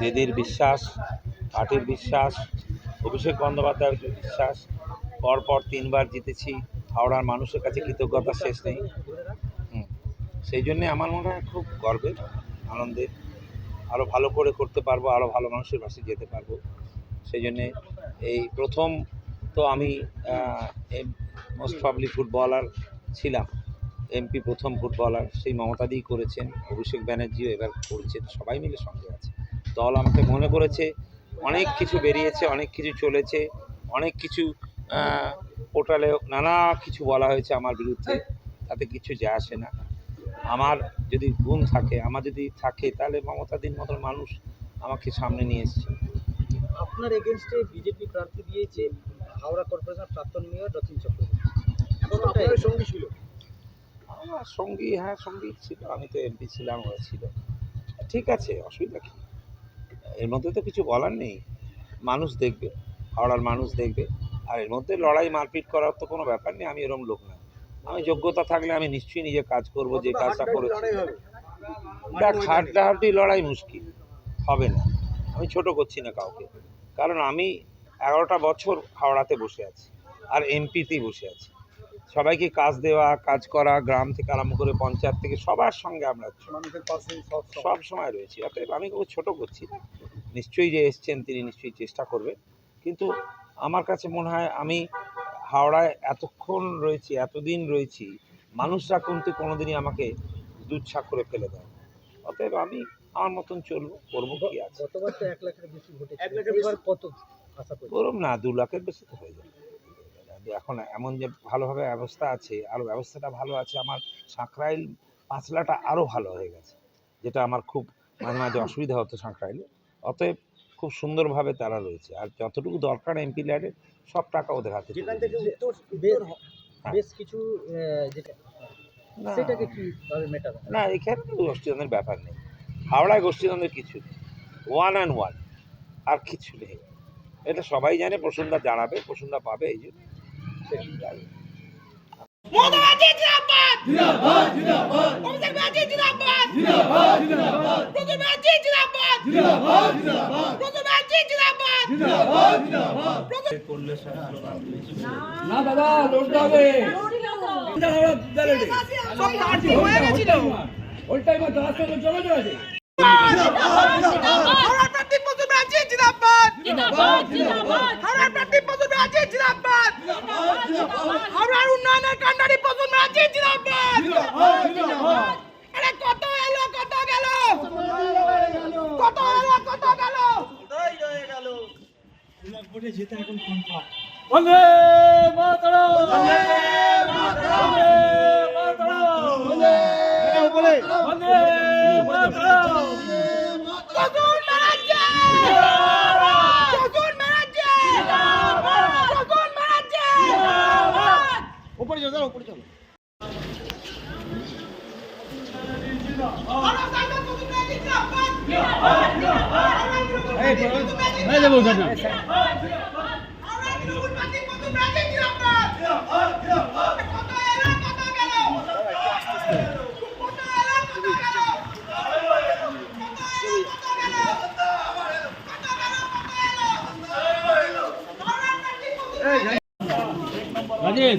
দিদির বিশ্বাস, পার্টির বিশ্বাস, অভিষেক বন্দ্যোপাধ্যায়ের বিশ্বাস, পরপর তিনবার জিতেছি, হাওড়ার মানুষের কাছে কৃতজ্ঞতা শেষ নেই। সেই জন্যে আমার মনে হয় খুব গর্বের, আনন্দের। আরও ভালো করে করতে পারব আরও ভালো মানুষের পাশে যেতে পারব। সেই জন্যে এই প্রথম তো আমি মোস্ট প্রবলি ফুটবলার ছিলাম। এমপি প্রথম ফুটবলার সেই মমতাদিই করেছেন, অভিষেক ব্যানার্জিও এবার করেছেন, সবাই মিলে সঙ্গে আছে। দল আমাকে মনে করেছে। অনেক কিছু বেরিয়েছে অনেক কিছু চলেছে অনেক কিছু পোর্টালে নানা কিছু বলা হয়েছে আমার বিরুদ্ধে তাতে কিছু যায় আসে না। আমার যদি গুণ থাকে আমার যদি থাকে তাহলে মমতাদির মতন মানুষ আমাকে সামনে নিয়ে এসছে। আপনার এগেনস্টে বিজেপি প্রার্থী দিয়েছে হাওড়া কর্পোরেশন প্রাক্তন মেয়র রতন চক্রবর্তী। সঙ্গী ছিল? আমার সঙ্গী হ্যাঁ সঙ্গী ছিল আমি তো এমপি ছিলাম ওরা ছিল। ঠিক আছে অসুবিধা কি? এর মধ্যে তো কিছু বলার নেই। মানুষ দেখবে হাওড়ার মানুষ দেখবে। আর এর মধ্যে লড়াই মারপিট করার তো কোনো ব্যাপার নেই আমি এরকম লোক না। আমি যোগ্যতা থাকলে আমি নিশ্চয়ই নিজে কাজ করব যে কাজটা করেছি। দেখ হাড্ডাহাড্ডি লড়াই মুশকিল হবে না। আমি ছোট করছি না কাউকে। কারণ আমি এগারোটা বছর হাওড়াতে বসে আছি আর এমপিতেই বসে আছি। সবাইকে কাজ দেওয়া কাজ করা গ্রাম থেকে আরম্ভ করে পঞ্চায়েত থেকে সবার সঙ্গে আমরা সব সব সময় রয়েছি। অতএব আমি কেউ ছোট করছি না। নিশ্চয়ই যে এসছেন তিনি নিশ্চয়ই চেষ্টা করবেন। কিন্তু আমার কাছে মনে হয় আমি হাওড়ায় এতক্ষণ রয়েছি এতদিন রয়েছি মানুষরা কিন্তু কোনোদিনই আমাকে দুচ্ছা করে ফেলে দেয় না। অতএব আমি আমার মতন চলবো করব কি আছে। করুন না দু লাখের বেশি তো হয়ে যাবে। এখন এমন যে ভালোভাবে ব্যবস্থা আছে আরও ব্যবস্থাটা ভালো আছে আমার সাঁকরাইল পাঁচলাটা আরও ভালো হয়ে গেছে যেটা আমার খুব মাঝে মাঝে অসুবিধা হতো সাঁকরাইলে অতএব খুব সুন্দরভাবে তারা রয়েছে আর যতটুকু দরকার এমপি ল্যাডের সব টাকা ওদের হাতে যেখান তুলে থেকে উত্তর বেশ- কিছু যেটা না, সেটাকে কীভাবে মেটাবে? না এখানে তো গোষ্ঠীদ্বন্দ্বের ব্যাপার নেই। হাওড়ায় গোষ্ঠীদ্বন্দ্বের কিছু নেই। ওয়ান অ্যান্ড ওয়ান আর কিছু নেই। এটা সবাই জানে প্রসন্দা জানাবে প্রসন্দা পাবে এই জন্য না দাদা লড়তে হবে সব পার্টি গেছিল ওই টাইমে দশ টাকা জমা আছে হাওড়ার প্রার্থী প্রতুল ব্যানার্জি জিন্দাবাদ জিন্দাবাদ জিন্দাবাদ জিন্দাবাদ হাওড়ার উন্নয়নের কান্ডারি ব্যানার্জি জিন্দাবাদ আরে কত এলো কত গেল? কত এলো কত গেল? বন্দে মাতরম! বন্দে মাতরম বন্দে মাতরম বন্দে মাতরম প্রতুল ব্যানার্জি প্রতুল ব্যানার্জি প্রতুল ব্যানার্জি উপরে যাও দাও উপরে চলো হাওড়া সাইকেল প্রতুল ব্যানার্জি জিন্দাবাদ এই এই দেবো দাদা হাওড়ার প্রতুল ব্যানার্জি প্রতুল ব্যানার্জি জিন্দাবাদ কত এলো কত গেল কত এলো কত গেল রাজেশ।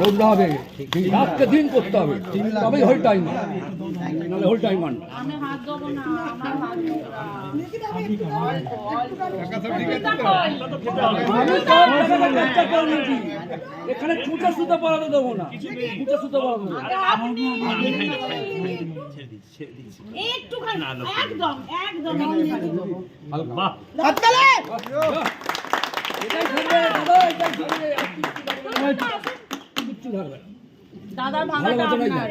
লড়তে হবে। রাতকে দিন করতে হবে। তবেই হোল টাইম নাহলে হোল টাইম মান আমি হাত দেবো না আমার হাত দেবো না। আমি কার টাকাটা খরচা করে নিয়েছি এখানে ছুটে সুতো পড়াতে দেবো। না ছুটে সুতো পড়াতে একদম। একদম আমি হাত দেবো এটাই থাকবে দাদা এটাই থাকবে আর না। দাদার ভাঙাটা আপনার